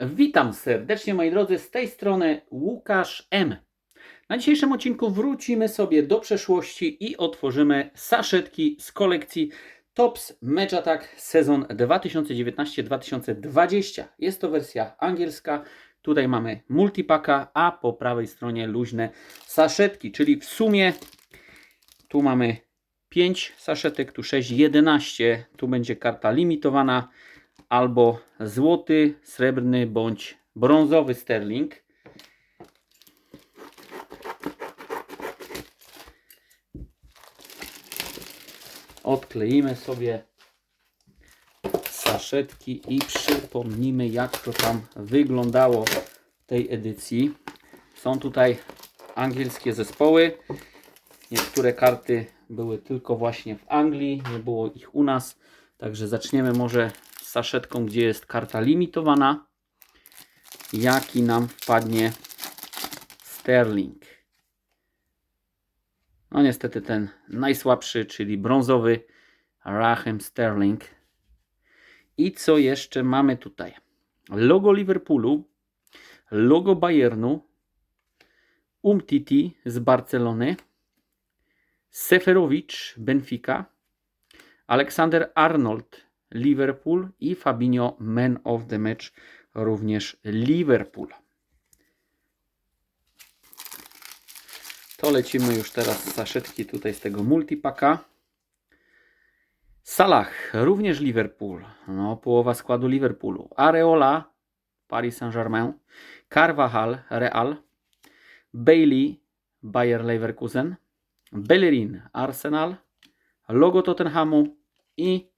Witam serdecznie moi drodzy, z tej strony Łukasz M. Na dzisiejszym odcinku wrócimy sobie do przeszłości i otworzymy saszetki z kolekcji Tops Match Attack sezon 2019-2020. Jest to wersja angielska. Tutaj mamy multipaka, a po prawej stronie luźne saszetki, czyli w sumie tu mamy 5 saszetek, tu 6, 11. Tu będzie karta limitowana albo złoty, srebrny bądź brązowy sterling. Odkleimy sobie saszetki i przypomnimy jak to tam wyglądało w tej edycji. Są tutaj angielskie zespoły. Niektóre karty były tylko właśnie w Anglii, nie było ich u nas. Także zaczniemy może z saszetką, gdzie jest karta limitowana. Jaki nam wpadnie Sterling. No niestety ten najsłabszy, czyli brązowy Raheem Sterling. I co jeszcze mamy tutaj? Logo Liverpoolu, logo Bayernu, Umtiti z Barcelony, Seferowicz Benfica, Aleksander Arnold Liverpool i Fabinho Man of the Match również Liverpool. To lecimy już teraz z saszetki tutaj z tego multipaka. Salah również Liverpool. No, połowa składu Liverpoolu. Areola Paris Saint-Germain. Carvajal Real. Bailey Bayer Leverkusen. Bellerin Arsenal. Logo Tottenhamu i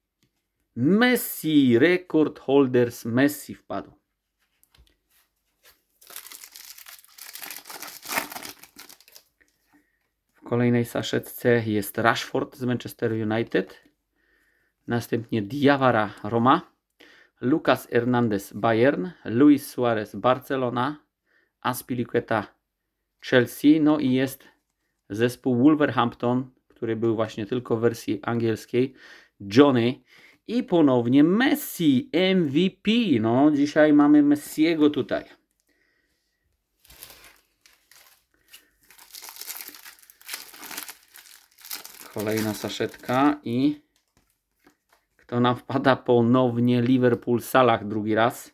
Messi, record holders Messi wpadł. W kolejnej saszetce jest Rashford z Manchester United. Następnie Diawara Roma. Lucas Hernandez Bayern. Luis Suarez Barcelona. Aspilicueta Chelsea. No i jest zespół Wolverhampton, który był właśnie tylko w wersji angielskiej. Johnny i ponownie Messi, MVP. No, dzisiaj mamy Messiego tutaj. Kolejna saszetka i kto nam wpada ponownie? Liverpool Salah drugi raz.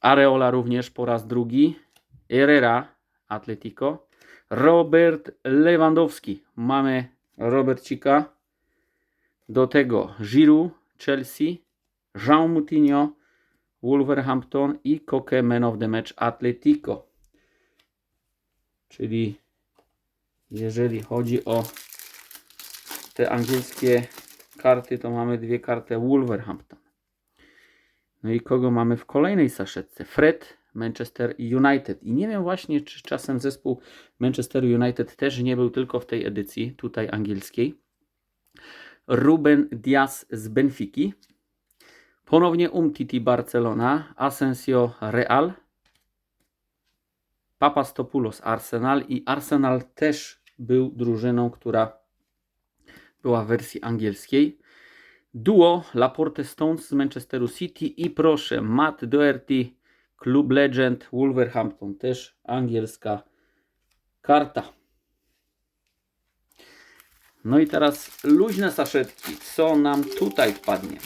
Areola również po raz drugi. Herrera Atletico. Robert Lewandowski. Mamy Robercika. Do tego Giroud, Chelsea, Jean Moutinho, Wolverhampton i Koke Man of the Match Atletico. Czyli jeżeli chodzi o te angielskie karty, to mamy dwie karty Wolverhampton. No i kogo mamy w kolejnej saszetce? Fred, Manchester United. I nie wiem właśnie, czy czasem zespół Manchester United też nie był tylko w tej edycji, tutaj angielskiej. Ruben Diaz z Benfiki. Ponownie Umtiti Barcelona, Asensio Real, Papastopoulos Arsenal i Arsenal też był drużyną, która była w wersji angielskiej. Duo Laporte Stones z Manchesteru City i proszę Matt Doherty, Club Legend Wolverhampton, też angielska karta. No i teraz luźne saszetki. Co nam tutaj wpadnie?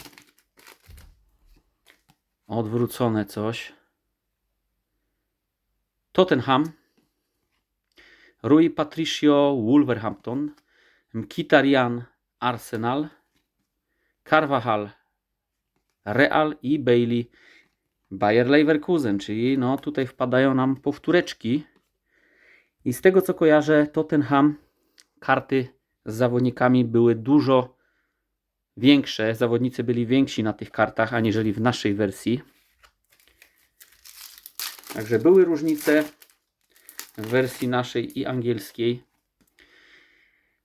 Odwrócone coś. Tottenham. Rui Patricio Wolverhampton. Mkhitaryan Arsenal. Carvajal Real i Bailey Bayer Leverkusen, czyli no tutaj wpadają nam powtóreczki. I z tego co kojarzę, Tottenham karty z zawodnikami były dużo większe. Zawodnicy byli więksi na tych kartach, aniżeli w naszej wersji. Także były różnice w wersji naszej i angielskiej.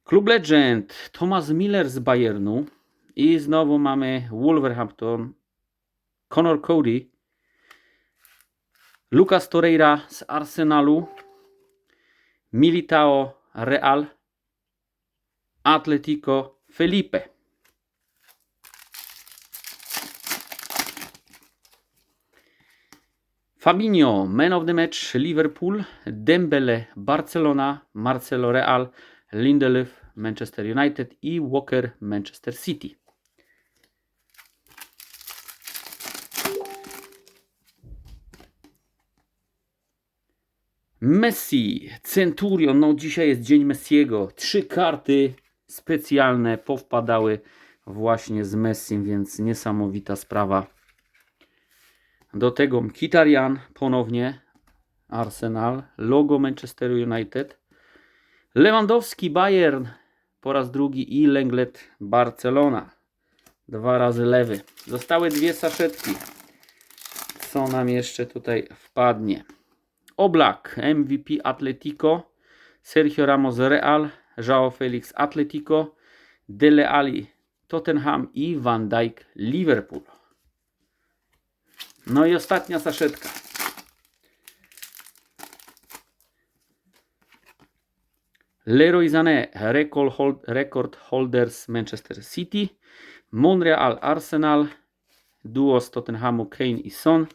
Club Legend Thomas Miller z Bayernu i znowu mamy Wolverhampton Conor Cody Lucas Torreira z Arsenalu Militao Real Atletico Felipe. Fabinho, man of the match, Liverpool, Dembele, Barcelona, Marcelo Real, Lindelöf, Manchester United i Walker, Manchester City. Messi, Centurion, no dzisiaj jest dzień Messiego. Trzy karty specjalne powpadały właśnie z Messim, więc niesamowita sprawa. Do tego Mkhitaryan ponownie, Arsenal, logo Manchester United, Lewandowski Bayern po raz drugi i Lenglet Barcelona. Dwa razy lewy. Zostały dwie saszetki. Co nam jeszcze tutaj wpadnie? Oblak MVP Atletico, Sergio Ramos Real, João Felix Atletico, Dele Alli Tottenham i Van Dijk Liverpool. No i ostatnia saszetka. Leroy Sané, record holders Manchester City, Monreal Arsenal, duo z Tottenhamu Kane i Son,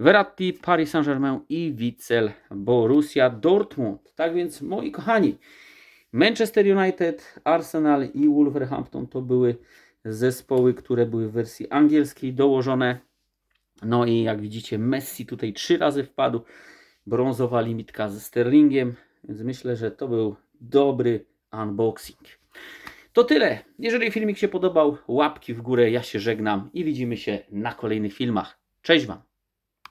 Verratti, Paris Saint-Germain i Witzel, Borussia Dortmund. Tak więc, moi kochani, Manchester United, Arsenal i Wolverhampton to były zespoły, które były w wersji angielskiej dołożone. No i jak widzicie, Messi tutaj trzy razy wpadł. Brązowa limitka ze Sterlingiem, więc myślę, że to był dobry unboxing. To tyle. Jeżeli filmik się podobał, łapki w górę. Ja się żegnam i widzimy się na kolejnych filmach. Cześć Wam.